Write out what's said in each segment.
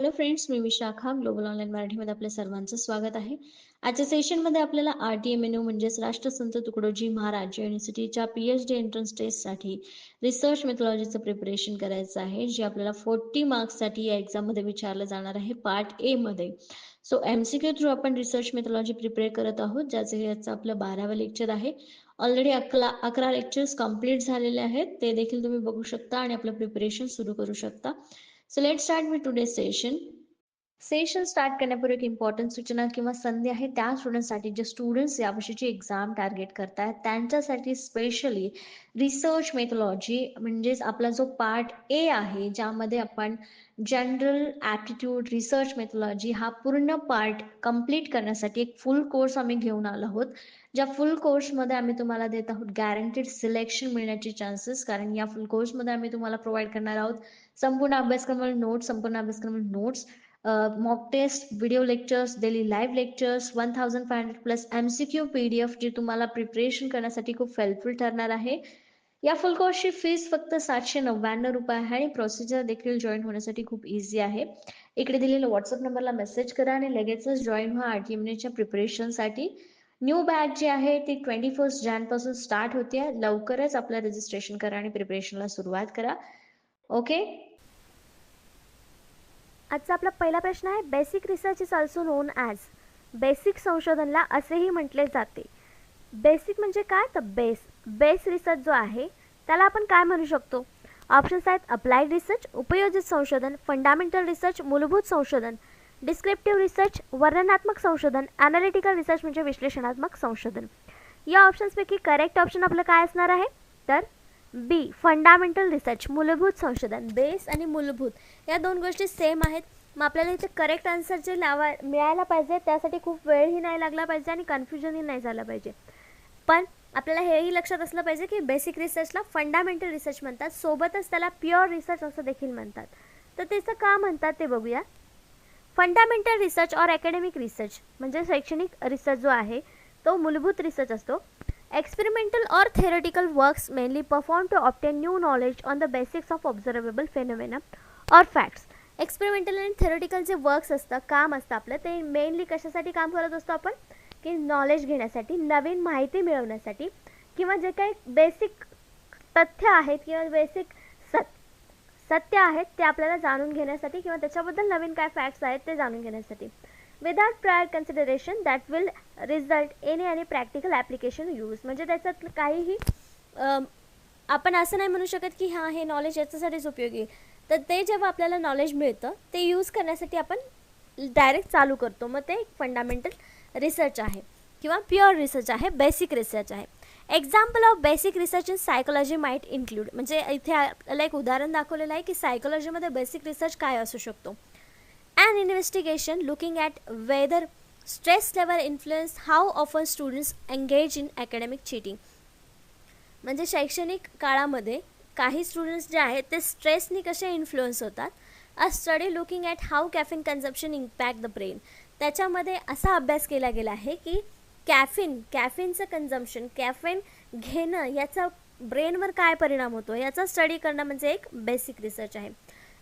Hello friends मी Vishakha global online मराठीमध्ये आपल्या सर्वांचं स्वागत आहे. आजच्या सेशनमध्ये आपल्याला R T M N U म्हणजेच राष्ट्रसंत तुकडोजी महाराज युनिव्हर्सिटीच्या पी एच डी एंट्रन्स टेस्टसाठी रिसर्च मेथॉलॉजीचं प्रिपरेशन करायचं आहे जे आपल्याला फोर्टी मार्क्ससाठी या एक्झाममध्ये विचारलं जाणार आहे पार्ट ए मध्ये. So M C Q through आपण रिसर्च मेथॉलॉजी प्रिपेअर करत आहोत ज्याचं याचं आपलं बारावं लेक्चर आहे. ऑलरेडी अकरा अकरा लेक्चर्स कंप्लीट झालेले आहेत ते देखील तुम्ही बघू शकता आणि आपलं प्रिपरेशन सुरू करू शकता. So let start with today session session start करण्यापूर्वी एक इम्पॉर्टंट सूचना किंवा संधी आहे. त्या स्टुडंटसाठी जे स्टुडंट्स यावर्षीची एक्झाम टार्गेट करतायत त्यांच्यासाठी स्पेशली रिसर्च मेथॉलॉजी म्हणजेच आपला जो पार्ट ए आहे ज्यामध्ये आपण जनरल ॲप्टिट्यूड रिसर्च मेथॉलॉजी हा पूर्ण पार्ट कंप्लीट करण्यासाठी एक फुल कोर्स आम्ही घेऊन आलो आहोत. ज्या फुल कोर्समध्ये आम्ही तुम्हाला देत आहोत गॅरंटीड सिलेक्शन मिळण्याचे चान्सेस कारण या फुल कोर्समध्ये आम्ही तुम्हाला प्रोव्हाइड करणार आहोत संपूर्ण अभ्यासक्रमाला नोट्स संपूर्ण अभ्यासक्रमाला notes mock test video lectures daily live lectures one thousand five hundred plus M C Q P D F जे तुम्हाला प्रिपरेशन करण्यासाठी खूप हेल्पफुल ठरणार आहे. या फुल कोर्सची फीस फक्त सातशे नव्याण्णव रुपये आहे आणि प्रोसिजर देखील जॉईन होण्यासाठी खूप इझी आहे. इकडे दिलेल्या व्हॉट्सअप नंबरला मेसेज करा आणि लगेचच जॉईन व्हा आर टी एम प्रिपरेशनसाठी न्यू बॅच जी आहे ती ट्वेंटी फर्स्ट जॅनपासून स्टार्ट होते. लवकरच आपलं रजिस्ट्रेशन करा आणि प्रिपरेशनला सुरुवात करा. ओके आजचा आपला पहिला प्रश्न आहे basic research is also known as basic संशोधनला असेही म्हटले जाते. बेसिक म्हणजे काय? तर बेस बेस रिसर्च जो आहे त्याला आपण काय म्हणू शकतो? ऑप्शन्स आहेत अप्लाइड रिसर्च उपयोजित संशोधन फंडामेंटल रिसर्च मूलभूत संशोधन. डिस्क्रिप्टिव्ह रिसर्च वर्णनात्मक संशोधन ॲनालिटिकल रिसर्च म्हणजे विश्लेषणात्मक संशोधन. या ऑप्शन्सपैकी करेक्ट ऑप्शन आपलं काय असणार आहे? तर बी फंडामेंटल रिसर्च मूलभूत संशोधन. बेस आणि मूलभूत. या दोन गोष्टी सेम आहेत. मग आपल्याला इथे करेक्ट आन्सर जे लावा मिळायला पाहिजे त्यासाठी खूप वेळही नाही लागला पाहिजे आणि कन्फ्युजनही नाही झालं पाहिजे. पण आपल्याला हेही लक्षात असलं पाहिजे की बेसिक रिसर्चला फंडामेंटल रिसर्च म्हणतात. सोबतच त्याला प्युअर रिसर्च असं देखील म्हणतात. तर त्याचं का म्हणतात ते बघूया. Fundamental research or academic research म्हणजे शैक्षणिक रिसर्च जो आहे तो मूलभूत रिसर्च असतो. Experimental or theoretical works mainly perform to obtain new knowledge on the basics of observable phenomena or facts experimental आणि थेरोटिकल जे वर्क्स असतं काम असतं आपलं ते मेनली कशासाठी काम करत असतो आपण? की नॉलेज घेण्यासाठी नवीन माहिती मिळवण्यासाठी किंवा जे काही बेसिक तथ्य आहेत किंवा बेसिक सत्य आहेत ते आपल्याला जाणून घेण्यासाठी किंवा त्याच्याबद्दल नवीन काय फॅक्ट्स आहेत ते जाणून घेण्यासाठी. Without prior consideration that will result an आणि प्रॅक्टिकल ॲप्लिकेशन यूज म्हणजे त्याच्यात काहीही आपण असं नाही म्हणू शकत की हां हे नॉलेज याच्यासाठीच उपयोगी तर ते जेव्हा आपल्याला नॉलेज मिळतं ते यूज करण्यासाठी आपण डायरेक्ट चालू करतो. मग ते एक फंडामेंटल रिसर्च आहे किंवा प्युअर रिसर्च आहे बेसिक रिसर्च आहे. Example of basic research in psychology might include म्हणजे इथे आपल्याला एक उदाहरण दाखवलेलं आहे की सायकोलॉजीमध्ये बेसिक रिसर्च काय असू शकतो. And investigation looking at whether stress level influence how often students engage in academic cheating म्हणजे शैक्षणिक काळामध्ये काही स्टुडंट्स जे आहेत ते स्ट्रेसनी कसे इन्फ्लुअन्स होतात? A study looking at how caffeine consumption impact the brain त्याच्यामध्ये असा अभ्यास केला गेला आहे की कॅफिन कॅफिनचं कन्झम्पशन कॅफिन घेणं याचा ब्रेनवर काय परिणाम होतो? याचा स्टडी करणं म्हणजे एक बेसिक रिसर्च आहे.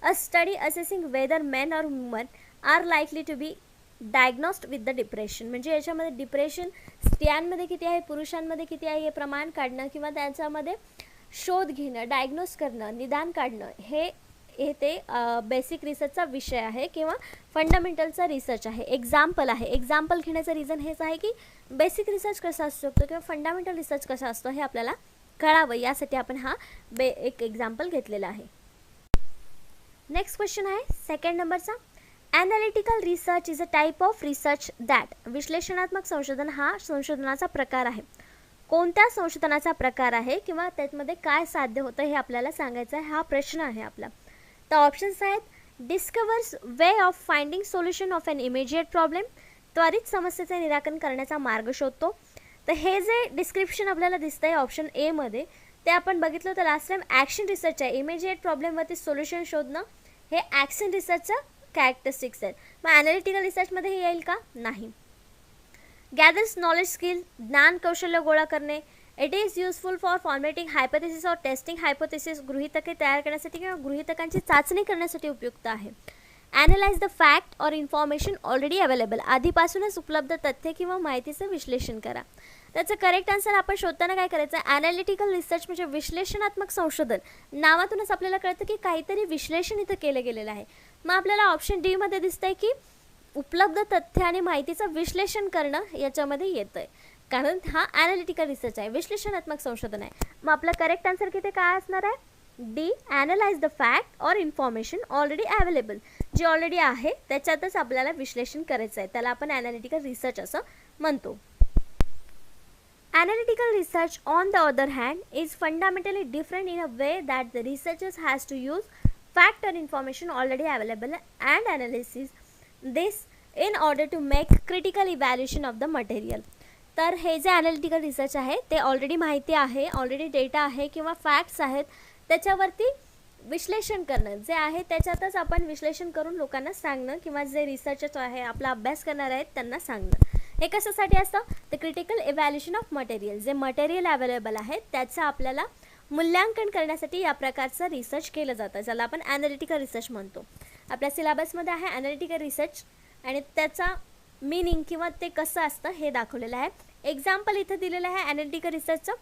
A study assessing whether men or women are likely to be diagnosed with the depression म्हणजे याच्यामध्ये डिप्रेशन स्त्रियांमध्ये किती आहे पुरुषांमध्ये किती आहे हे प्रमाण काढणं किंवा त्याच्यामध्ये शोध घेणं डायग्नोस करणं निदान काढणं हे हे ते बेसिक रिसर्चचा विषय आहे किंवा फंडामेंटलचा रिसर्च आहे. एक्झाम्पल आहे. एक्झाम्पल घेण्याचं रिझन हेच आहे की बेसिक रिसर्च कसा असू शकतो किंवा फंडामेंटल रिसर्च कसा असतो हे आपल्याला कळावं. यासाठी आपण हा बे एक एक्झाम्पल घेतलेला आहे. नेक्स्ट क्वेश्चन आहे. सेकंड नंबरचा analytical research is a type of research that विश्लेषणात्मक संशोधन हा संशोधनाचा प्रकार आहे. कोणत्या संशोधनाचा प्रकार आहे किंवा त्यामध्ये काय साध्य होतं हे आपल्याला सांगायचं आहे. हा प्रश्न आहे आपला. तर ऑप्शन्स आहेत discovers way of finding solution of an immediate problem त्वरित समस्येचे निराकरण करण्याचा मार्ग शोधतो. तर हे जे डिस्क्रिप्शन आपल्याला दिसतं आहे ऑप्शन एमध्ये ते आपण बघितलं तर लास्ट टाइम ॲक्शन रिसर्च आहे. इमिजिएट प्रॉब्लेमवरती सोल्युशन शोधणं हे ॲक्शन रिसर्चचं कॅरेक्टरिस्टिक्स आहेत. मग ॲनालिटिकल रिसर्चमध्ये हे येईल का? नाही. गॅदर्स नॉलेज स्किल ज्ञान कौशल्य गोळा करणे it is useful for formatting hypothesis or testing hypothesis गृहितके तयार करण्यासाठी किंवा गृहितकांची चाचणी करण्यासाठी उपयुक्त आहे. Analyse the fact or information already available आधीपासूनच उपलब्ध तथ्य किंवा माहितीचं विश्लेषण करा. त्याचं करेक्ट आन्सर आपण शोधताना काय करायचं? ॲनालिटिकल रिसर्च म्हणजे विश्लेषणात्मक संशोधन. नावातूनच आपल्याला कळतं की काहीतरी विश्लेषण इथं केलं गेलेलं आहे. मग आपल्याला ऑप्शन डीमध्ये दिसतंय की उपलब्ध तथ्य आणि माहितीचं विश्लेषण करणं याच्यामध्ये येतं आहे कारण हा ॲनालिटिकल रिसर्च आहे विश्लेषणात्मक संशोधन आहे. मग आपलं करेक्ट आन्सर किती काय असणार आहे? The analyse the fact or information already available जे ऑलरेडी आहे त्याच्यातच आपल्याला विश्लेषण करायचं आहे. त्याला आपण ॲनालिटिकल रिसर्च असं म्हणतो. Analytical research on the other hand is fundamentally different in a way that the researchers has to use fact or information already available and analysis this in order to make critical evaluation of the material तर हे जे analytical research आहे ते already माहिती आहे already data आहे किंवा facts आहेत त्याच्यावरती विश्लेषण करणं. जे आहे त्याच्यातच आपण विश्लेषण करून लोकांना सांगणं किंवा जे रिसर्चर्स आहे आपला अभ्यास करणार आहेत त्यांना सांगणं. हे कशासाठी असतं? तर क्रिटिकल इव्हॅल्युएशन ऑफ मटेरियल जे मटेरियल अवेलेबल आहे त्याचं आपल्याला मूल्यांकन करण्यासाठी या प्रकारचं रिसर्च केलं जातं ज्याला आपण ॲनालिटिकल रिसर्च म्हणतो. आपल्या सिलेबसमध्ये आहे ॲनालिटिकल रिसर्च आणि त्याचा मिनिंग किंवा ते कसं असतं हे दाखवलेलं आहे. एक्झाम्पल इथं दिलेलं आहे analytical रिसर्चचं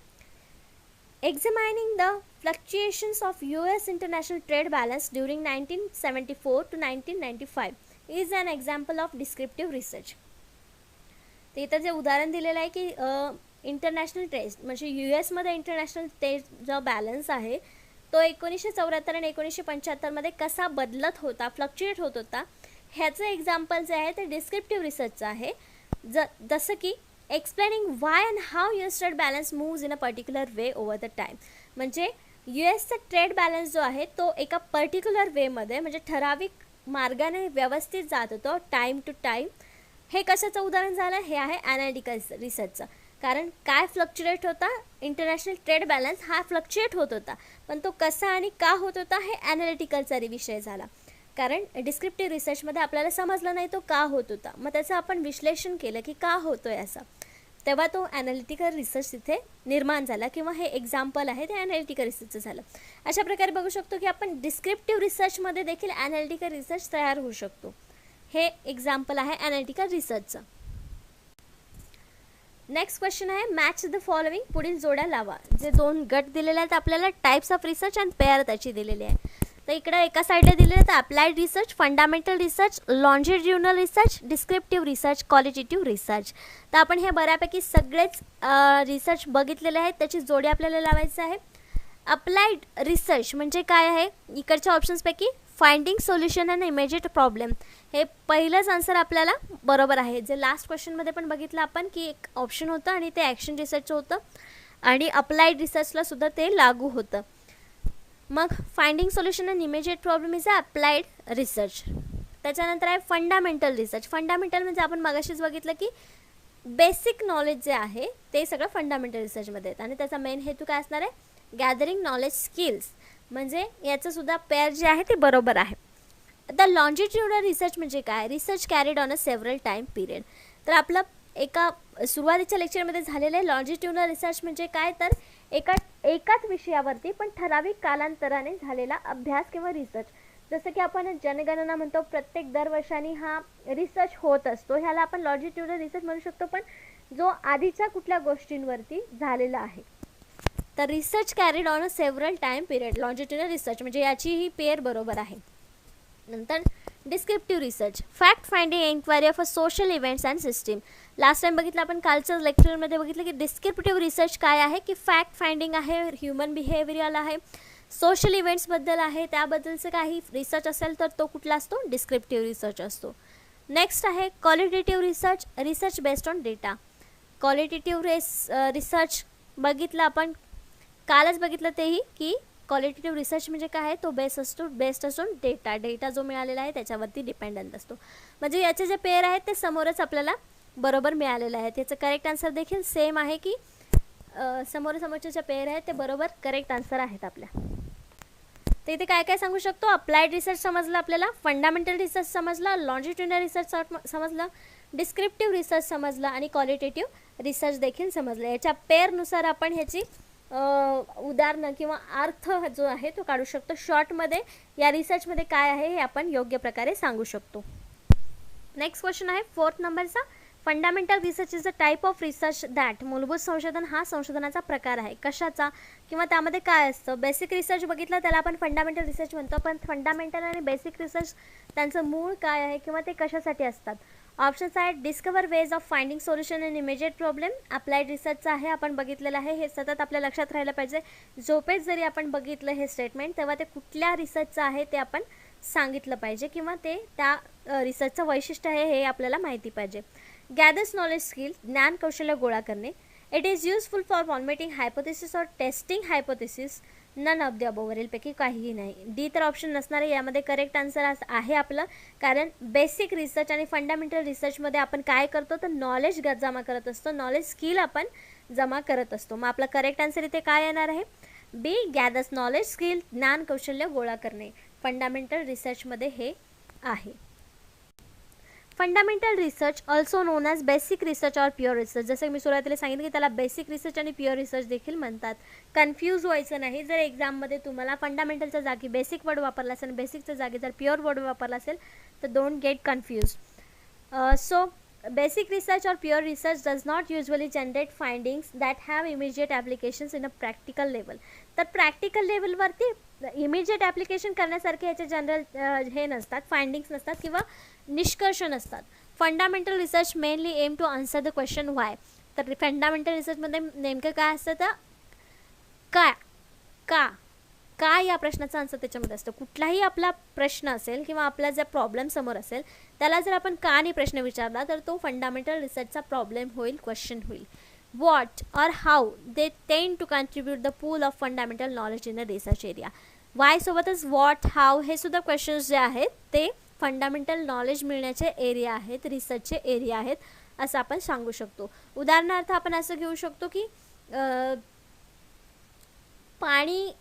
examining the fluctuations of U S international trade balance during nineteen seventy four to nineteen ninety five is an example of descriptive research तर इथं जे उदाहरण दिलेलं आहे की इंटरनॅशनल ट्रेड म्हणजे यू एसमध्ये इंटरनॅशनल ट्रेड जो बॅलन्स आहे तो एकोणीसशे चौऱ्याहत्तर आणि एकोणीसशे पंच्याहत्तरमध्ये कसा बदलत होता फ्लक्च्युएट होत होता ह्याचं एक्झाम्पल जे आहे ते डिस्क्रिप्टिव्ह रिसर्चचं आहे. ज जसं की explaining why and how U S trade balance moves in a particular way over the time म्हणजे यू एसचा ट्रेड बॅलन्स जो आहे तो एका पर्टिक्युलर वेमध्ये म्हणजे ठराविक मार्गाने व्यवस्थित जात होतो टाईम टू टाईम हे कशाचं उदाहरण झालं? हे आहे ॲनालिटिकल रिसर्चचं कारण काय फ्लक्च्युएट होता? इंटरनॅशनल ट्रेड बॅलन्स हा फ्लक्च्युएट होत होता. पण तो कसा आणि का होत होता हे ॲनालिटिकलचा विषय झाला. कारण डिस्क्रिप्टिव्ह रिसर्चमध्ये आपल्याला समजलं नाही तो का होत होता. मग त्याचं आपण विश्लेषण केलं की का होतो आहे असं. तेव्हा तो ॲनालिटिकल रिसर्च तिथे निर्माण झाला किंवा हे एक्झाम्पल आहे ते ॲनालिटिकल रिसर्चचं झालं. अशा प्रकारे बघू शकतो की आपण डिस्क्रिप्टिव्ह रिसर्चमध्ये देखील ॲनालिटिकल रिसर्च तयार होऊ शकतो. हे एक्झाम्पल आहे ॲनालिटिकल रिसर्चचं नेक्स्ट क्वेश्चन आहे मॅच द फॉलोइंग पुढील जोड्या लावा. जे दोन गट दिलेले आहेत आपल्याला types of research and pair त्याची दिलेली आहे. तर इकडं एका साईडला दिलेलं तर applied research fundamental research longitudinal research descriptive research qualitative research तर आपण हे बऱ्यापैकी सगळेच रिसर्च बघितलेले आहेत. त्याची जोडी आपल्याला लावायचं आहे. अप्लाइड रिसर्च म्हणजे काय आहे? इकडच्या ऑप्शन्सपैकी finding solution and immediate problem हे पहिलंच आन्सर आपल्याला बरोबर आहे. जे लास्ट क्वेश्चनमध्ये पण बघितलं आपण की एक ऑप्शन होतं आणि ते ॲक्शन रिसर्चचं होतं. आणि अप्लाइड रिसर्चला सुद्धा ते लागू होतं. मग finding solution and immediate problem is a applied research त्याच्यानंतर आहे फंडामेंटल रिसर्च फंडामेंटल म्हणजे आपण मगाशीच बघितलं की बेसिक नॉलेज जे आहे ते सगळं फंडामेंटल रिसर्चमध्ये येतं आणि त्याचा मेन हेतू काय असणार आहे? गॅदरिंग नॉलेज स्किल्स म्हणजे याचंसुद्धा पेअर जे आहे ते बरोबर आहे. आता लॉन्जिट्युडल रिसर्च म्हणजे काय? Research carried on a several time period तर आपलं एका सुरुवातीच्या लेक्चरमध्ये झालेलं आहे लॉन्जिट्युडल रिसर्च म्हणजे काय? तर एका एकाच विषयावरती पण ठराविक कालांतराने झालेला अभ्यास किंवा रिसर्च जसं की आपण जनगणना म्हणतो प्रत्येक दरवर्षानी हा रिसर्च होत असतो. ह्याला आपण लॉजिट्युडल रिसर्च म्हणू शकतो पण जो आधीच्या कुठल्या गोष्टींवरती झालेला आहे. तर research carried on a several time period longitudinal research म्हणजे याची ही पेअर बरोबर आहे. नंतर descriptive research fact finding enquiry of a social events and system last time बघितलं आपण कालच्या लेक्चरमध्ये बघितलं की डिस्क्रिप्टिव्ह रिसर्च काय आहे की फॅक्ट फाइंडिंग आहे ह्युमन बिहेवियरल आहे सोशल इव्हेंट्सबद्दल आहे त्याबद्दलचं काही रिसर्च असेल तर तो कुठला असतो? डिस्क्रिप्टिव्ह रिसर्च असतो. नेक्स्ट आहे qualitative research research based on data qualitative race research बघितलं आपण कालच बघितलं तेही की क्वालिटेटिव्ह रिसर्च म्हणजे काय आहे? तो बेस्ट असतो बेस्ट असून डेटा डेटा जो मिळालेला आहे त्याच्यावरती डिपेंडंट असतो. म्हणजे याचे जे पेअर आहेत ते समोरच आपल्याला बरोबर मिळालेलं आहे त्याचं करेक्ट आन्सर देखील सेम आहे की समोरासमोरचे जे पेअर आहेत ते बरोबर करेक्ट आन्सर आहेत आपल्या. तर इथे काय काय सांगू शकतो? अप्लाइड रिसर्च समजलं आपल्याला फंडामेंटल रिसर्च समजला लॉन्जिट्युनल रिसर्च समजलं डिस्क्रिप्टिव्ह रिसर्च समजलं आणि क्वालिटेटिव्ह रिसर्च देखील समजलं. याच्या पेअरनुसार आपण ह्याची उदाहरणं किंवा अर्थ जो आहे तो काढू शकतो. शॉर्टमध्ये या रिसर्चमध्ये काय आहे हे आपण योग्य प्रकारे सांगू शकतो. नेक्स्ट क्वेश्चन आहे फोर्थ नंबरचा. Fundamental research is a type of research that मूलभूत संशोधन हा संशोधनाचा प्रकार आहे. कशाचा? किंवा त्यामध्ये काय असतं? बेसिक रिसर्च बघितलं त्याला आपण फंडामेंटल रिसर्च म्हणतो. पण फंडामेंटल आणि बेसिक रिसर्च त्यांचं मूळ काय आहे किंवा ते कशासाठी असतात? ऑप्शन्स आहेत discover ways of finding solution in immediate problem applied रिसर्चचं आहे आपण बघितलेलं आहे हे सतत आपल्या लक्षात राहायला पाहिजे. झोपेत जरी आपण बघितलं हे स्टेटमेंट तेव्हा ते कुठल्या रिसर्चचं आहे ते आपण सांगितलं पाहिजे किंवा ते त्या रिसर्चचं वैशिष्ट्य आहे हे आपल्याला माहिती पाहिजे. गॅदर्स नॉलेज स्किल ज्ञान कौशल्य गोळा करणे. It is useful for formatting hypothesis or testing hypothesis none of the अबोवरीलपैकी काहीही नाही. डी तर ऑप्शन नसणार आहे यामध्ये करेक्ट आन्सर आहे आपलं. कारण बेसिक रिसर्च आणि फंडामेंटल रिसर्चमध्ये आपण काय करतो? तर नॉलेज जमा करत असतो. नॉलेज स्किल आपण जमा करत असतो. मग आपला करेक्ट आन्सर इथे काय येणार आहे? बी गॅदर्स नॉलेज स्किल ज्ञान कौशल्य गोळा करणे. फंडामेंटल रिसर्चमध्ये हे आहे. Fundamental research also known as basic research or pure research जसं मी सुरुवातीला सांगितलं की त्याला बेसिक रिसर्च आणि प्युअर रिसर्च देखील म्हणतात. कन्फ्यूज व्हायचं नाही. जर एक्झाममध्ये तुम्हाला फंडामेंटलच्या जागी बेसिक वर्ड वापरला असेल बेसिकच्या जागी जर प्युअर वर्ड वापरला असेल तर don't get confuse so basic research or pure research does not usually generate findings that have immediate applications in a practical level तर प्रॅक्टिकल लेवलवरती इमिजिएट ॲप्लिकेशन करण्यासारखे याचे जनरल हे नसतात फाइंडिंग्स नसतात किंवा निष्कर्ष नसतात. Fundamental research mainly aim to answer the question why तर फंडामेंटल रिसर्चमध्ये नेमकं काय असतं तर काय का का या प्रश्नाचा आन्सर त्याच्यामध्ये असतं? कुठलाही आपला प्रश्न असेल किंवा आपला जर प्रॉब्लेम समोर असेल त्याला जर आपण का नाही प्रश्न विचारला तर तो फंडामेंटल रिसर्चचा प्रॉब्लेम होईल क्वेश्चन होईल. What or how they tend to contribute the pool of fundamental knowledge in the research area why सोबतच वॉट हाव हे सुद्धा क्वेश्चन्स जे आहेत ते फंडामेंटल नॉलेज मिळण्याचे एरिया आहेत रिसर्चचे एरिया आहेत असं आपण सांगू शकतो. उदाहरणार्थ आपण असं घेऊ शकतो की पाणी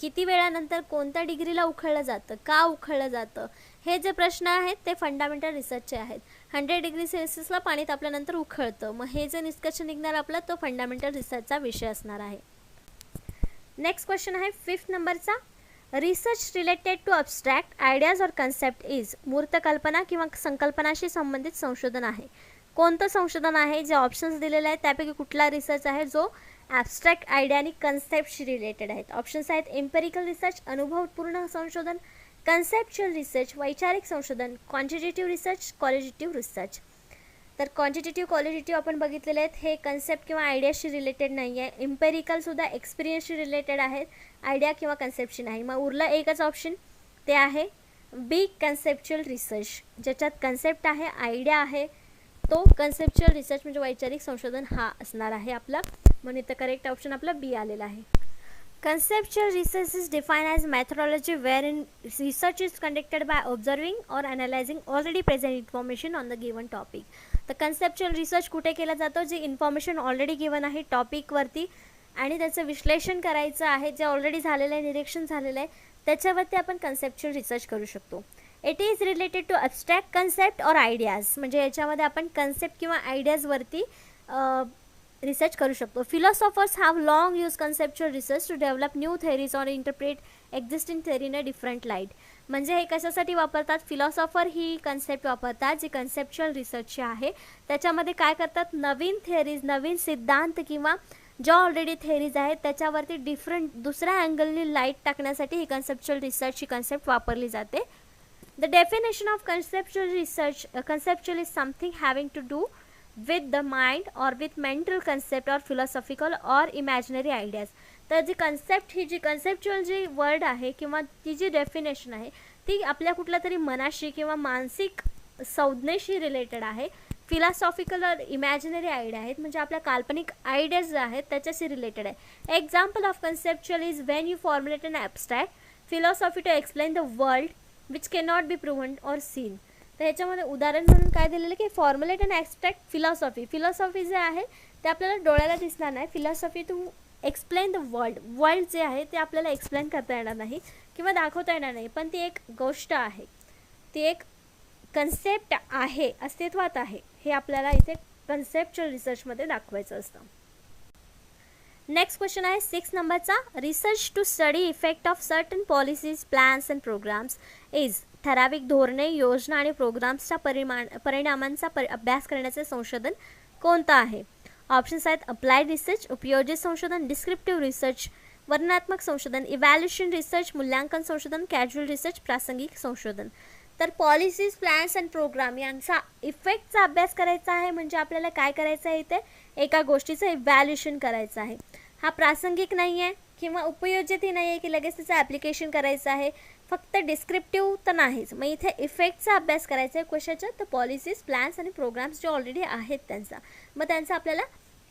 किती वेळानंतर कोणत्या डिग्रीला उखळलं जातं का उखळलं जातं हे जे प्रश्न आहेत ते फंडामेंटल रिसर्चचे आहेत. हंड्रेड डिग्री सेल्सिअसला पाणी तापल्यानंतर उखळतं. मग हे जे निष्कर्ष निघणार आपला तो फंडामेंटल रिसर्चचा विषय असणार आहे. नेक्स्ट क्वेश्चन आहे फिफ्थ नंबरचा research related to abstract ideas or concept is मूर्त कल्पना किंवा संकल्पनाशी संबंधित संशोधन आहे. कोणतं संशोधन आहे? जे ऑप्शन्स दिलेले आहेत त्यापैकी कुठला रिसर्च आहे? जो ॲबस्ट्रॅक्ट आयडिया आणि कन्सेप्टशी रिलेटेड आहेत. ऑप्शन्स आहेत एम्पेरिकल रिसर्च अनुभवपूर्ण संशोधन कन्सेप्च्युअल रिसर्च वैचारिक संशोधन क्वांटिटेटिव्ह रिसर्च क्वालिटेटिव्ह रिसर्च तर क्वांटिटेटिव्ह क्वालिटेटिव्ह आपण बघितलेले आहेत. हे कन्सेप्ट किंवा आयडियाशी रिलेटेड नाही आहे इम्पेरिकलसुद्धा एक्सपिरियन्सशी रिलेटेड आहेत. आयडिया किंवा कन्सेप्टशी नाही मग उरलं एकच ऑप्शन ते आहे बी कन्सेप्च्युअल रिसर्च ज्याच्यात कन्सेप्ट आहे आयडिया आहे तो कन्सेप्च्युअल रिसर्च म्हणजे वैचारिक संशोधन हा असणार आहे आपला. म्हणून इथं करेक्ट ऑप्शन आपला बी आलेला आहे. Conceptual research is define as methodology where in research is conducted by observing or analysing already present information on the given topic तर कन्सेप्च्युअल रिसर्च कुठे केला जातो? जे इन्फॉर्मेशन ऑलरेडी गिवन आहे टॉपिकवरती आणि त्याचं विश्लेषण करायचं आहे जे ऑलरेडी झालेलं आहे निरीक्षण झालेलं आहे त्याच्यावरती आपण कन्सेप्च्युअल रिसर्च करू शकतो. It is related to abstract concept or ideas म्हणजे याच्यामध्ये आपण कन्सेप्ट किंवा आयडियाजवरती रिसर्च करू शकतो. Philosophers have long use conceptual research to develop new theories or interpret existing theory in a different light म्हणजे हे कशासाठी वापरतात? फिलॉसॉफर ही कन्सेप्ट वापरतात जी कन्सेप्च्युअल रिसर्चची आहे. त्याच्यामध्ये काय करतात? नवीन थेरीज नवीन सिद्धांत किंवा ज्या ऑलरेडी थेरीज आहेत त्याच्यावरती डिफरंट दुसऱ्या अँगलनी लाइट टाकण्यासाठी ही कन्सेप्च्युअल रिसर्चची कन्सेप्ट वापरली जाते. The definition of conceptual research conceptual is something having to do with the mind or with mental concept or philosophical or imaginary ideas तर जी कन्सेप्ट ही जी कन्सेप्च्युअल जी वर्ड आहे किंवा ती जी डेफिनेशन आहे ती आपल्या कुठल्या तरी मनाशी किंवा मानसिक संज्ञेशी रिलेटेड आहे. फिलॉसॉफिकल और इमॅजिनरी आयडिया आहेत म्हणजे आपल्या काल्पनिक आयडियाज ज्या आहेत त्याच्याशी रिलेटेड आहे. Example of conceptual is when you formulate an abstract philosophy to explain the world which cannot be proven or seen तर ह्याच्यामध्ये उदाहरण म्हणून काय दिलेलं की formulate and abstract philosophy philosophy जे आहे ते आपल्याला डोळ्याला दिसणार नाही. Philosophy to explain the world world जे आहे ते आपल्याला एक्सप्लेन करता येणार नाही किंवा दाखवता येणार नाही. पण ती एक गोष्ट आहे. ती एक कन्सेप्ट आहे अस्तित्वात आहे. हे आपल्याला इथे कन्सेप्च्युअल रिसर्चमध्ये दाखवायचं असतं. नेक्स्ट क्वेश्चन आहे सिक्स नंबरचा research to study effect of certain policies plans and programmes is ठराविक धोरणे योजना आणि प्रोग्राम्सच्या परिमाण परिणामांचा परि अभ्यास करण्याचे संशोधन कोणतं आहे? ऑप्शन्स आहेत अप्लाइड रिसर्च उपयोजित संशोधन डिस्क्रिप्टिव्ह रिसर्च वर्णनात्मक संशोधन इव्हॅल्युएशन रिसर्च मूल्यांकन संशोधन कॅज्युअल रिसर्च प्रासंगिक संशोधन. तर पॉलिसीज प्लॅन्स अँड प्रोग्राम यांचा इफेक्टचा अभ्यास करायचा आहे म्हणजे आपल्याला काय करायचं आहे इथे? एका गोष्टीचं इव्हॅल्युएशन करायचं आहे. हा प्रासंगिक नाही आहे किंवा उपयोजितही नाही आहे की लगेच त्याचं ॲप्लिकेशन करायचं आहे. फक्त डिस्क्रिप्टिव्ह तर नाहीच. मग इथे इफेक्टचा अभ्यास करायचा आहे कशाच्या तर पॉलिसीज प्लॅन्स आणि प्रोग्राम्स जे ऑलरेडी आहेत त्यांचा. मग त्यांचं आपल्याला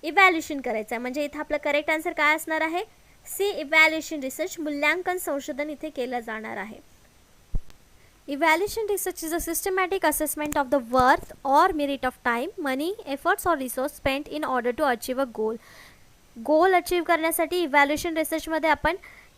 इव्हॅल्युएशन करायचं आहे. म्हणजे इथं आपलं करेक्ट आन्सर काय असणार आहे? सी इव्हॅल्युएशन रिसर्च मूल्यांकन संशोधन इथे केलं जाणार आहे. Evaluation research is a systematic assessment of the worth or merit of time money efforts or resource spend in order to achieve a goal goal achieve करण्यासाठी इव्हॅल्युएशन रिसर्चमध्ये आपण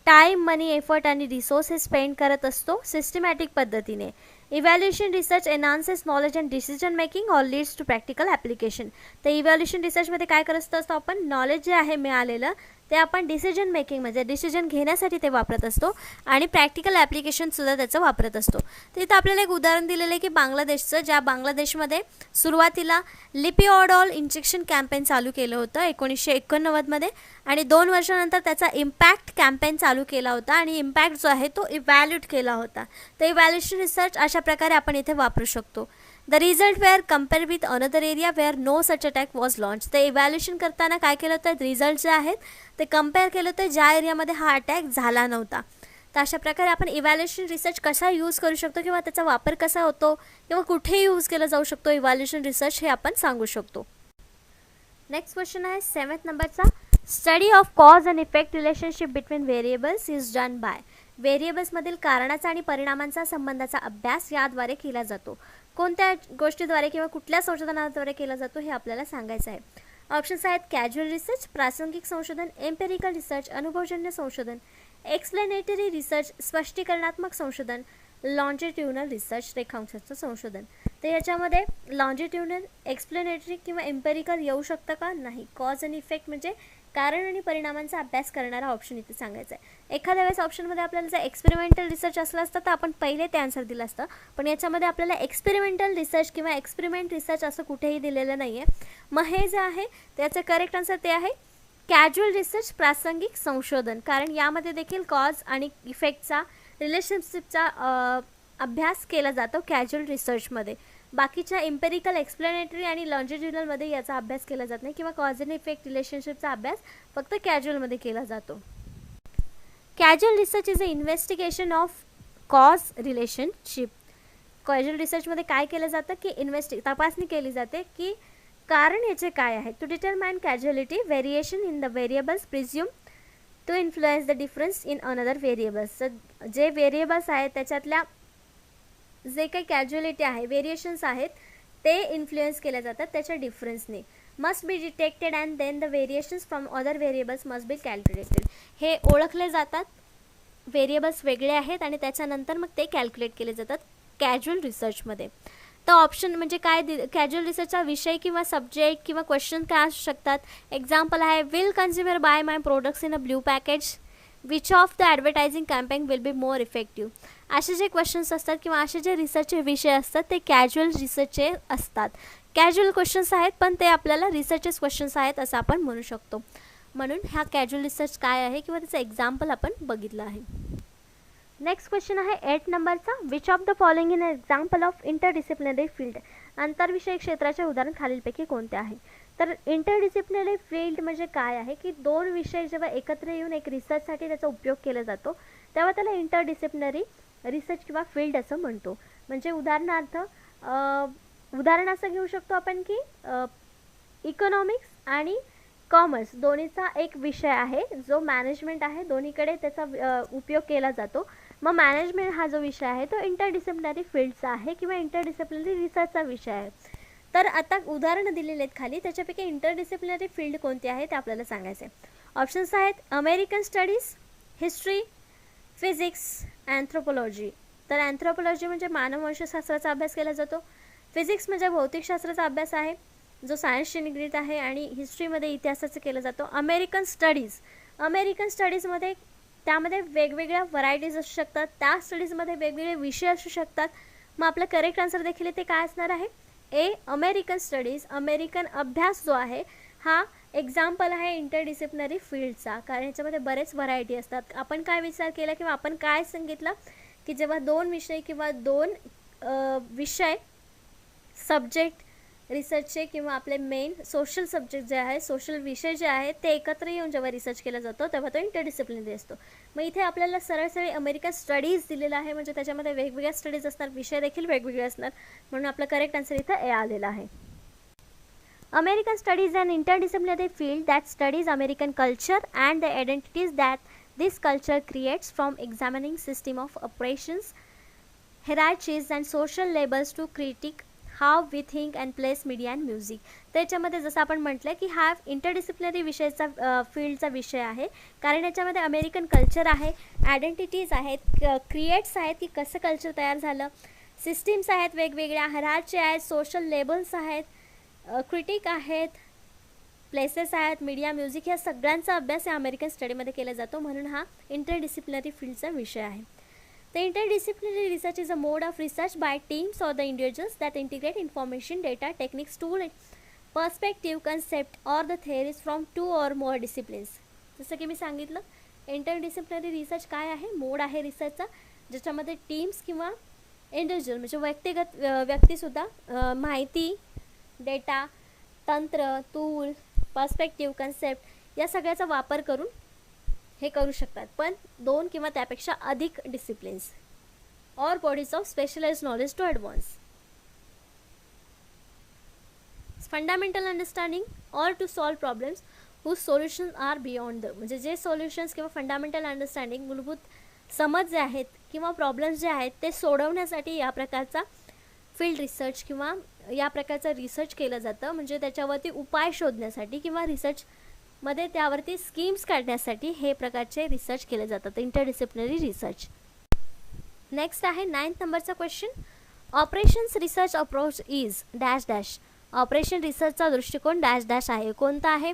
टाईम मनी एफर्ट आणि रिसोर्सेस स्पेंड करत असतो systematic पद्धतीने. Evaluation research enhances knowledge and decision making or leads to practical application तर evaluation रिसर्चमध्ये काय करत असतो आपण? नॉलेज जे आहे मिळालेलं ते आपण डिसिजन मेकिंग म्हणजे डिसिजन घेण्यासाठी ते वापरत असतो आणि प्रॅक्टिकल ॲप्लिकेशनसुद्धा त्याचं वापरत असतो. तर इथं आपल्याला एक उदाहरण दिलेलं आहे की बांगलादेशचं ज्या बांगलादेशमध्ये सुरुवातीला लिपिओडॉल इंजेक्शन कॅम्पेन चालू केलं होतं एकोणीसशे एकोणनव्वदमध्ये आणि दोन वर्षानंतर त्याचा इम्पॅक्ट कॅम्पेन चालू केला होता आणि इम्पॅक्ट जो आहे तो इव्हॅल्युएट केला होता. तर इव्हॅल्युएशन रिसर्च अशा प्रकारे आपण इथे वापरू शकतो. The result where compare with another area where no such attack was launch ते इव्हॅल्युएशन करताना काय केलं होतं? रिझल्ट जे आहेत ते कंपेअर केलं होतं. ज्या एरियामध्ये हा अटॅक झाला नव्हता. तर अशा प्रकारे आपण इव्हॅल्युएशन रिसर्च कसा यूज करू शकतो किंवा त्याचा वापर कसा होतो किंवा कुठे यूज केला जाऊ शकतो इव्हॅल्युएशन रिसर्च हे आपण सांगू शकतो. नेक्स्ट क्वेश्चन आहे सेवन्थ नंबरचा study of cause and effect relationship between variables is done by व्हेरिएबल्समधील कारणाचा आणि परिणामांचा संबंधाचा अभ्यास याद्वारे केला जातो. कोणत्या गोष्टीद्वारे किंवा कुठल्या संशोधनाद्वारे केला जातो हे आपल्याला सांगायचं आहे. ऑप्शन्स आहेत कॅज्युअल रिसर्च प्रासंगिक संशोधन एम्पेरिकल रिसर्च अनुभवजन्य संशोधन एक्सप्लेनेटरी रिसर्च स्पष्टीकरणात्मक संशोधन लॉन्जिट्युनल रिसर्च रेखांशाचं संशोधन. तर याच्यामध्ये लॉन्जिट्युनल एक्सप्लेनेटरी किंवा एम्पेरिकल येऊ शकतं का? नाही. कॉज अँड इफेक्ट म्हणजे कारण आणि परिणामांचा अभ्यास करणारा ऑप्शन इथे सांगायचा आहे. एखाद्या वेळेस ऑप्शनमध्ये आपल्याला जर एक्सपेरिमेंटल रिसर्च असलं असतं तर आपण पहिले ते आन्सर दिलं असतं. पण याच्यामध्ये आपल्याला एक्सपेरिमेंटल रिसर्च किंवा एक्सपेरिमेंट रिसर्च असं कुठेही दिलेलं नाही आहे मग हे जे आहे त्याचं करेक्ट आन्सर ते आहे कॅज्युअल रिसर्च प्रासंगिक संशोधन. कारण यामध्ये देखील कॉज आणि इफेक्टचा रिलेशनशिपचा अभ्यास केला जातो कॅज्युअल रिसर्चमध्ये बाकीच्या इम्पेरिकल एक्सप्लेनेटरी आणि लॉन्जिट्युनलमध्ये याचा अभ्यास केला जात नाही किंवा कॉज अँड इफेक्ट रिलेशनशिपचा अभ्यास फक्त कॅज्युअलमध्ये केला जातो. Casual research is a investigation of cause relationship casual रिसर्चमध्ये काय केलं जातं की इन्व्हेस्टि तपासणी केली जाते की कारण याचे काय आहे. To determine casualty variation in the variables presume to influence the difference in another variables जे व्हेरिएबल्स आहेत त्याच्यातल्या जे काही कॅज्युअलिटी आहे व्हेरिएशन्स आहेत ते इन्फ्लुएन्स केल्या जातात त्याच्या डिफरन्सने must be detected and then the variations from other variables must be calculated हे ओळखले जातात व्हेरिएबल्स वेगळे आहेत आणि त्याच्यानंतर मग ते कॅल्क्युलेट केले जातात कॅज्युअल रिसर्चमध्ये तर ऑप्शन म्हणजे काय? दि कॅज्युअल रिसर्चचा विषय किंवा सब्जेक्ट किंवा क्वेश्चन काय असू शकतात? एक्झाम्पल आहे will consumer buy my products in a blue package which of the advertising campaign will be more effective असे जे क्वेश्चन्स असतात किंवा असे जे रिसर्चचे विषय असतात ते कॅज्युअल रिसर्चचे असतात. कॅज्युअल क्वेश्चन्स आहेत पण ते आपल्याला रिसर्चेस क्वेश्चन्स आहेत असं आपण म्हणू शकतो. म्हणून ह्या कॅज्युअल रिसर्च काय आहे किंवा त्याचं एक्झाम्पल आपण बघितलं आहे. नेक्स्ट क्वेश्चन आहे एट नंबरचा which of the following in example of interdisciplinary field आंतरविषय क्षेत्राचे उदाहरण खालीलपैकी कोणते आहे? तर इंटरडिसिप्लिनरी फील्ड म्हणजे काय आहे की दोन विषय जेव्हा एकत्र येऊन एक रिसर्चसाठी त्याचा उपयोग केला जातो तेव्हा त्याला इंटरडिसिप्लिनरी रिसर्च किंवा फील्ड असं म्हणतो. म्हणजे उदाहरणार्थ उदाहरण असं घेऊ शकतो आपण की इकॉनॉमिक्स आणि कॉमर्स दोन्हीचा एक विषय आहे. जो मॅनेजमेंट आहे दोन्हीकडे त्याचा उपयोग केला जातो. मग मॅनेजमेंट हा जो विषय आहे तो इंटरडिसिप्लिनरी फील्डचा आहे किंवा इंटरडिसिप्लिनरी रिसर्चचा विषय आहे. तर आता उदाहरणं दिलेली आहेत खाली. त्याच्यापैकी इंटरडिसिप्लिनरी फील्ड कोणती आहे ते आपल्याला सांगायचं आहे ऑप्शन्स आहेत American studies history physics anthropology. तर अँथ्रोपोलॉजी म्हणजे मानववंशशास्त्राचा अभ्यास केला जातो. फिजिक्स म्हणजे भौतिकशास्त्राचा अभ्यास आहे जो सायन्सशी निगडीत आहे आणि हिस्ट्रीमध्ये इतिहासाचं केलं जातो. American studies. अमेरिकन स्टडीजमध्ये त्यामध्ये वेगवेगळ्या व्हरायटीज असू शकतात. त्या स्टडीजमध्ये वेगवेगळे विषय असू शकतात. मग आपलं करेक्ट आन्सर देखील ते काय असणार आहे? ए अमेरिकन स्टडीज. अमेरिकन अभ्यास जो आहे हा एक्झाम्पल आहे इंटरडिसिप्लिनरी फील्डचा कारण याच्यामध्ये बरेच व्हरायटी असतात. आपण काय विचार केला किंवा आपण काय सांगितलं की जेव्हा दोन विषय किंवा दोन विषय सब्जेक्ट रिसर्चचे किंवा आपले मेन सोशल सब्जेक्ट जे आहे सोशल विषय जे आहेत ते एकत्र येऊन जेव्हा रिसर्च केला जातो तेव्हा तो इंटरडिसिप्लिनरी असतो. मग इथे आपल्याला सरळ सरळ अमेरिका स्टडीज दिलेला आहे म्हणजे त्याच्यामध्ये वेगवेगळ्या स्टडीज असणार विषय देखील वेगवेगळे असणार म्हणून आपलं करेक्ट आन्सर इथं ए आलेला आहे. American studies and interdisciplinary field that studies American culture and the identities that this culture creates from examining system of operations hierarchies and social labels to critique how we think and place media and music त्याच्यामध्ये जसं आपण म्हटलं की हा interdisciplinary विषयाचा फील्डचा विषय आहे. कारण याच्यामध्ये अमेरिकन कल्चर आहे आयडेंटिटीज आहेत क्रिएट्स आहेत की कसं कल्चर तयार झालं सिस्टीम्स आहेत वेगवेगळ्या हराचे आहेत सोशल लेबल्स आहेत क्रिटिक आहेत प्लेसेस आहेत मीडिया म्युझिक या सगळ्यांचा अभ्यास या अमेरिकन स्टडीमध्ये केला जातो. म्हणून हा इंटरडिसिप्लिनरी फील्डचा विषय आहे. तर interdisciplinary research is a mode of research by teams or the individuals that integrate information data techniques tool perspective concept or the theories from two or more disciplines जसं की मी सांगितलं इंटरडिसिप्लिनरी रिसर्च काय आहे? मोड आहे रिसर्चचा ज्याच्यामध्ये टीम्स किंवा individual म्हणजे व्यक्तिगत व्यक्तीसुद्धा माहिती डेटा तंत्र टूल पर्स्पेक्टिव्ह कन्सेप्ट या सगळ्याचा वापर करून हे करू शकतात. पण दोन किंवा त्यापेक्षा अधिक disciplines or bodies of specialise knowledge to advance fundamental understanding or to solve problems who solution are beyond the म्हणजे जे सोल्युशन्स किंवा फंडामेंटल अंडरस्टँडिंग मूलभूत समज जे आहेत किंवा प्रॉब्लेम्स जे आहेत ते सोडवण्यासाठी या प्रकारचा फील्ड रिसर्च किंवा या प्रकारचा रिसर्च केलं जातं. म्हणजे त्याच्यावरती उपाय शोधण्यासाठी किंवा रिसर्चमध्ये त्यावरती स्कीम्स काढण्यासाठी हे प्रकारचे रिसर्च केले जातात. Interdisciplinary research. नेक्स्ट आहे नाईन्थ नंबरचा question. Operations research approach is dash dash. Operation रिसर्चचा दृष्टिकोन डॅश डॅश आहे. कोणता आहे?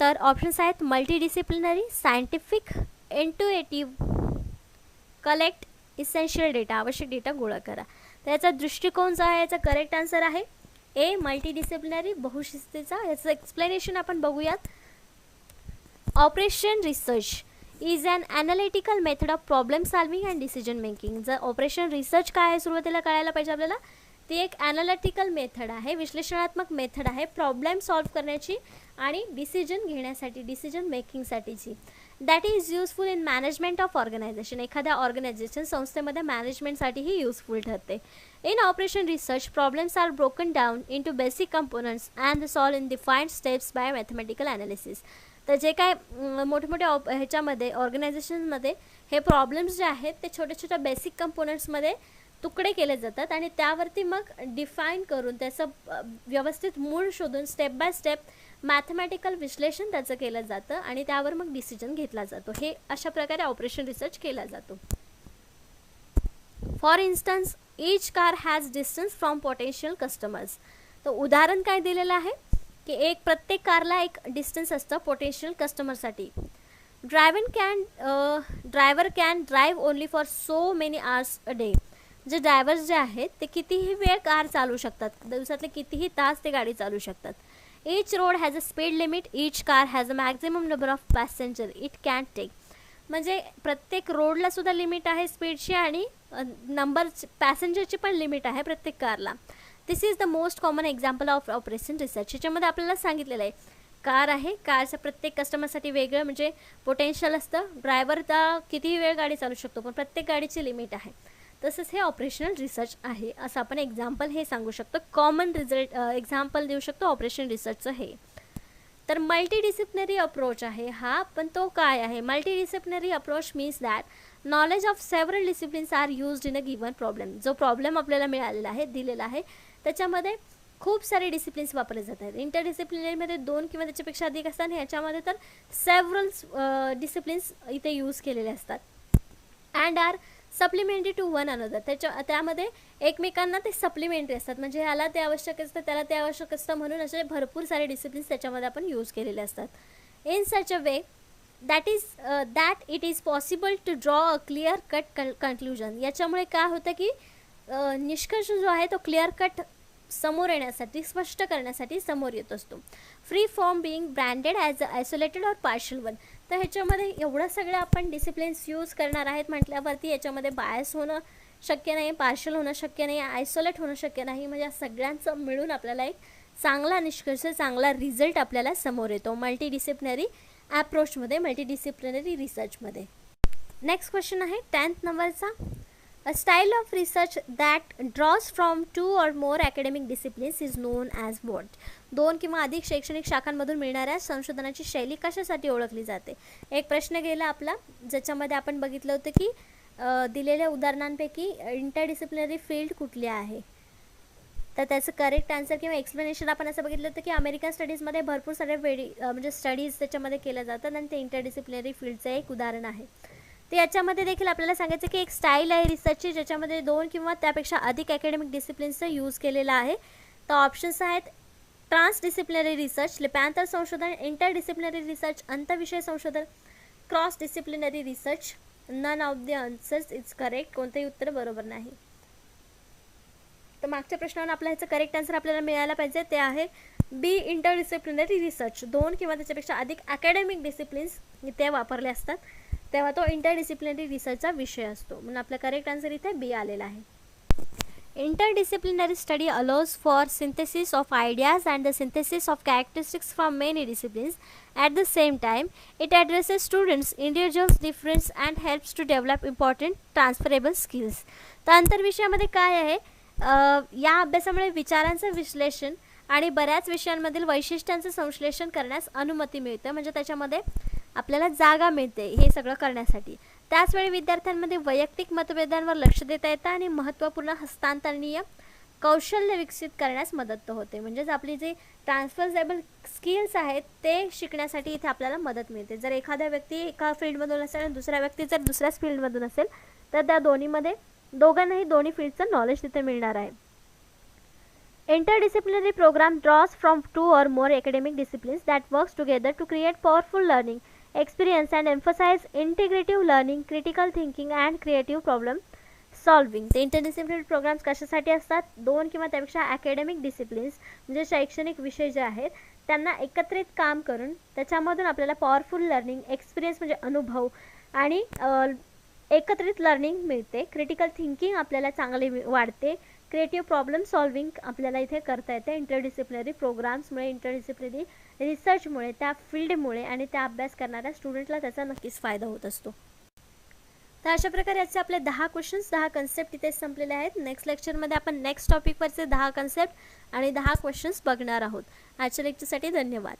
तर ऑप्शन्स आहेत multidisciplinary scientific intuitive collect essential data. आवश्यक डेटा गोळा करा. त्याचा दृष्टिकोन जो आहे याचा करेक्ट आन्सर आहे. ए मल्टीडिसिप्लिनरी बहुशिस्तीचा. याचं एक्सप्लेनेशन आपण बघूयात. Operation research is an analytical method of problem solving and decision making जर ऑपरेशन रिसर्च काय आहे सुरुवातीला कळायला पाहिजे आपल्याला ती एक ॲनालिटिकल मेथड आहे विश्लेषणात्मक मेथड आहे प्रॉब्लेम सॉल्व करण्याची आणि डिसिजन घेण्यासाठी decision मेकिंगसाठीची that is useful in management of organisation एखाद्या ऑर्गनायझेशन संस्थेमध्ये मॅनेजमेंटसाठीही युजफुल ठरते. In operation research problems are broken down into basic components and solve in defined steps by mathematical analysis तर जे काय मोठमोठ्या मोठे ऑप ह्याच्यामध्ये ऑर्गनायझेशनमध्ये हे प्रॉब्लेम्स जे आहेत ते छोट्या छोट्या बेसिक कंपोनंट्समध्ये तुकडे केले जातात आणि त्यावरती मग डिफाईन करून त्याचं व्यवस्थित मूळ शोधून स्टेप बाय स्टेप मॅथमॅटिकल विश्लेषण त्याचं केलं जातं आणि त्यावर मग डिसिजन घेतला जातो. हे अशा प्रकारे ऑपरेशन रिसर्च केला जातो. For instance each car has distance from potential customers तर उदाहरण काय दिलेलं आहे? की एक प्रत्येक कारला एक डिस्टन्स असतं potential कस्टमरसाठी driven can driver can drive only for so many hours a day जे ड्रायव्हर्स जे आहेत ते कितीही वेळ कार चालू शकतात. दिवसातले कितीही तास ते गाडी चालू शकतात. Each road has a speed limit Each car has a maximum number of passenger It can take म्हणजे प्रत्येक रोडला सुद्धा लिमिट आहे स्पीडची आणि नंबर पॅसेंजरची पण लिमिट आहे प्रत्येक कारला. This is the most common example of operation research याच्यामध्ये आपल्याला सांगितलेलं आहे कार आहे कारचं प्रत्येक कस्टमरसाठी वेगळं म्हणजे पोटेन्शियल असतं. ड्रायव्हरचा कितीही वेळ गाडी चालू शकतो पण प्रत्येक गाडीची लिमिट आहे. तसंच हे ऑपरेशनल रिसर्च आहे. असं आपण एक्झाम्पल हे सांगू शकतो. कॉमन रिझल्ट एक्झाम्पल देऊ शकतो ऑपरेशन रिसर्चचं हे. तर मल्टीडिसिप्लिनरी अप्रोच आहे हा पण तो काय आहे? Multidisciplinary approach means that knowledge of several disciplines are used in a given problem जो प्रॉब्लेम आपल्याला मिळालेला आहे दिलेला आहे त्याच्यामध्ये खूप सारे डिसिप्लिन्स वापरले जातात. इंटरडिसिप्लिनरीमध्ये दोन किंवा त्याच्यापेक्षा अधिक असतात आणि ह्याच्यामध्ये तर सेव्हरल डिसिप्लिन्स इथे यूज केलेले असतात. And are supplementary to one another त्याच्या त्यामध्ये एकमेकांना ते सप्लिमेंटरी असतात. म्हणजे ह्याला ते आवश्यक असतं त्याला ते आवश्यक असतं म्हणून असे भरपूर सारे डिसिप्लिन्स त्याच्यामध्ये आपण यूज केलेले असतात. In such a way that is that it is possible to draw a clear cut con conclusion याच्यामुळे काय होतं की निष्कर्ष जो आहे तो क्लिअर कट समोर येण्यासाठी स्पष्ट करण्यासाठी समोर येत असतो. Free form being branded as a isolated or partial one तर ह्याच्यामध्ये एवढं सगळं आपण डिसिप्लिन्स यूज करणार आहेत म्हटल्यावरती याच्यामध्ये बायस होणं शक्य नाही पार्शल होणं शक्य नाही आयसोलेट होणं शक्य नाही. म्हणजे या सगळ्यांचं मिळून आपल्याला एक चांगला निष्कर्ष चांगला रिझल्ट आपल्याला समोर येतो मल्टी डिसिप्लिनरी ॲप्रोचमध्ये मल्टी डिसिप्लिनरी रिसर्चमध्ये नेक्स्ट क्वेश्चन आहे टेन्थ नंबरचा A style of research that draws from two or more academic disciplines is known as what? दोन किंवा अधिक शैक्षणिक शाखांमधून मिळणाऱ्या संशोधनाची शैली कशासाठी ओळखली जाते? एक प्रश्न गेला आपला ज्याच्यामध्ये आपण बघितलं होतं की दिलेल्या उदाहरणांपैकी इंटरडिसिप्लिनरी फील्ड कुठली आहे? तर त्याचं करेक्ट आन्सर किंवा एक्सप्लेनेशन आपण असं बघितलं होतं की अमेरिकन स्टडीजमध्ये भरपूर सारे वेळी म्हणजे स्टडीज त्याच्यामध्ये केल्या जातात आणि ते इंटरडिसिप्लिनरी फील्डचं एक उदाहरण आहे. तर याच्यामध्ये देखील आपल्याला सांगायचं की एक स्टाईल आहे रिसर्चची ज्याच्यामध्ये दोन किंवा त्यापेक्षा अधिक अकॅडमिक डिसिप्लिन्सचा यूज केलेला आहे. तर ऑप्शन्स आहेत ट्रान्सडिसिप्लिनरी रिसर्च लिप्यांतर संशोधन इंटरडिसिप्लिनरी रिसर्च अंतविषय संशोधन cross disciplinary research none of the answers is correct कोणतंही उत्तर बरोबर नाही. तर मागच्या प्रश्नावर आपला ह्याचं करेक्ट आन्सर आपल्याला मिळायला पाहिजे ते आहे बी इंटरडिसिप्लिनरी रिसर्च दोन किंवा त्याच्यापेक्षा अधिक अकॅडमिक डिसिप्लिन्स इथे वापरले असतात. तेव्हा तो इंटरडिसिप्लिनरी रिसर्चचा विषय असतो. म्हणून आपला करेक्ट आन्सर इथे बी आलेला आहे. Interdisciplinary study allows for synthesis of ideas and the synthesis of characteristics from many disciplines at the same time it addresses students individuals difference and helps to develop important transferable skills तर अंतर्विषयामध्ये काय आहे? या अभ्यासामुळे विचारांचं विश्लेषण आणि बऱ्याच विषयांमधील वैशिष्ट्यांचं संश्लेषण करण्यास अनुमती मिळते. म्हणजे त्याच्यामध्ये आपल्याला जागा मिळते हे सगळं करण्यासाठी. त्याचवेळी विद्यार्थ्यांमध्ये वैयक्तिक मतभेदांवर लक्ष देता येतं आणि महत्त्वपूर्ण हस्तांतरणीय कौशल्य विकसित करण्यास मदत होते. म्हणजेच आपली जे ट्रान्सफरजेबल स्किल्स आहेत ते शिकण्यासाठी इथे आपल्याला मदत मिळते. जर एखाद्या व्यक्ती एका फील्डमधून असेल आणि दुसऱ्या व्यक्ती जर दुसऱ्याच फील्डमधून असेल तर त्या दोन्हीमध्ये दोघांनाही दोन्ही फील्डचं नॉलेज तिथे मिळणार आहे. Interdisciplinary programme draws from two or more academic disciplines that works together to create powerful learning experience and emphasize integrative learning, critical thinking and creative problem solving ते इंटरडिसिप्लिनरी प्रोग्राम्स कशासाठी असतात? दोन किंवा त्यापेक्षा अकॅडमिक डिसिप्लिन्स म्हणजे शैक्षणिक विषय जे आहेत त्यांना एकत्रित काम करून त्याच्यामधून आपल्याला पॉवरफुल लर्निंग एक्सपिरियन्स म्हणजे अनुभव आणि एकत्रित लर्निंग मिळते. क्रिटिकल थिंकिंग आपल्याला चांगली वाढते. क्रिएटिव्ह प्रॉब्लेम सॉल्विंग आपल्याला इथे करता येते. इंटरडिसिप्लिनरी प्रोग्राम्समुळे इंटरडिसिप्लिनरी रिसर्चमुळे त्या फील्डमुळे आणि त्या अभ्यास करणाऱ्या स्टुडंटला त्याचा नक्कीच फायदा होत असतो. तर अशा प्रकारे याचे आपले दहा क्वेश्चन्स दहा कन्सेप्ट इथे संपलेले आहेत. नेक्स्ट लेक्चरमध्ये आपण नेक्स्ट टॉपिकवरचे दहा कन्सेप्ट आणि दहा क्वेश्चन्स बघणार आहोत. आजच्या लेक्चरसाठी धन्यवाद.